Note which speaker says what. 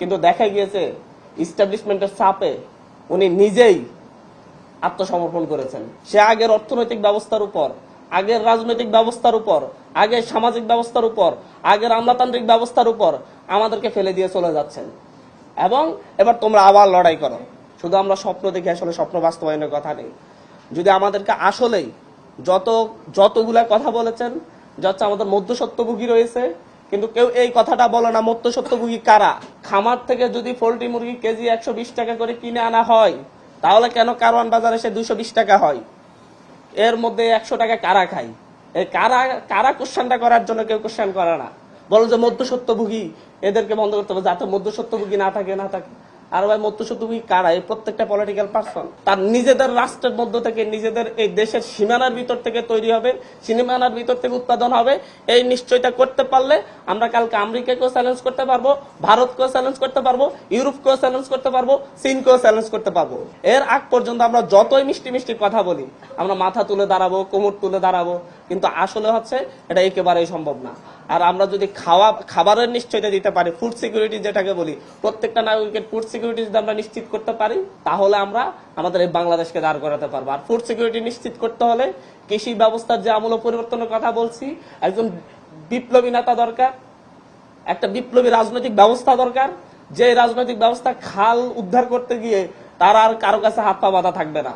Speaker 1: কিন্তু দেখা গিয়েছে ইস্টাবলিশমেন্টের চাপে উনি নিজেই আত্মসমর্পণ করেছেন। সে আগের অর্থনৈতিক ব্যবস্থার উপর, আগের রাজনৈতিক ব্যবস্থার উপর, আগের সামাজিক ব্যবস্থার উপর, আগের আমলাতান্ত্রিক ব্যবস্থার উপর আমাদেরকে ফেলে দিয়ে চলে যাচ্ছেন। এবং এবার তোমরা আবার লড়াই করো। শুধু আমরা স্বপ্ন দেখি, আসলে স্বপ্ন বাস্তবায়নের কথা নেই। যদি আমাদেরকে আসলেই যত, যতগুলা কথা বলেছেন যাচ্ছে আমাদের মধ্যসত্ত্বভোগী রয়েছে কিন্তু কেউ এই কথাটা বলে না মধ্যসত্ত্বভোগী কারা? খামার থেকে যদি পোল্ট্রি মুরগি কেজি একশো বিশ টাকা করে কিনে আনা হয়, তাহলে কেন কারওয়ান বাজারে সে দুশো টাকা হয়? এর মধ্যে একশো টাকা কারা খায়? এই কারা কারা কোশ্চেনটা করার জন্য কেউ কোশ্চেন করে না? বলো যে মধ্যসত্ত্বভোগী এদেরকে বন্ধ করতে হবে যাতে মধ্যসত্ত্বভোগী না থাকে না থাকে। আর ভাই মধ্যসত্ত্বভোগী কারা? এই প্রত্যেকটা পলিটিক্যাল পার্সন তার নিজেদের রাষ্ট্রের মধ্য থেকে, নিজেদের এই দেশের সীমানার ভিতর থেকে তৈরি হবে, সীমানার ভিতর থেকে উৎপাদন হবে। এই নিশ্চয়তা করতে পারলে আমরা কালকে আমেরিকাকেও চ্যালেঞ্জ করতে পারব, ভারতকেও চ্যালেঞ্জ করতে পারব, ইউরোপকেও চ্যালেঞ্জ করতে পারব, চীনকেও চ্যালেঞ্জ করতে পারব। এর আগ পর্যন্ত আমরা যতই মিষ্টি মিষ্টি কথা বলি, আমরা মাথা তুলে দাঁড়াবো, কোমর তুলে দাঁড়াবো। কিন্তু আসলে হচ্ছে এটা একেবারেই সম্ভব না। আর আমরা যদি খাওয়া, খাবারের নিশ্চয়তা দিতে পারি ফুড সিকিউরিটি যেটাকে বলি, প্রত্যেকটা নাগরিকের ফুড সিকিউরিটি যদি আমরা নিশ্চিত করতে পারি, তাহলে আমরা আমাদের এই বাংলাদেশকে দাঁড় করাতে পারব। আর ফুড সিকিউরিটি নিশ্চিত করতে হলে কৃষি ব্যবস্থার যে আমূল পরিবর্তনের কথা বলছি, একজন বিপ্লবী নেতা দরকার, একটা বিপ্লবী রাজনৈতিক ব্যবস্থা দরকার, যে রাজনৈতিক ব্যবস্থা খাল উদ্ধার করতে গিয়ে তার আর কারও কাছে হাত পা বাঁধা থাকবে না।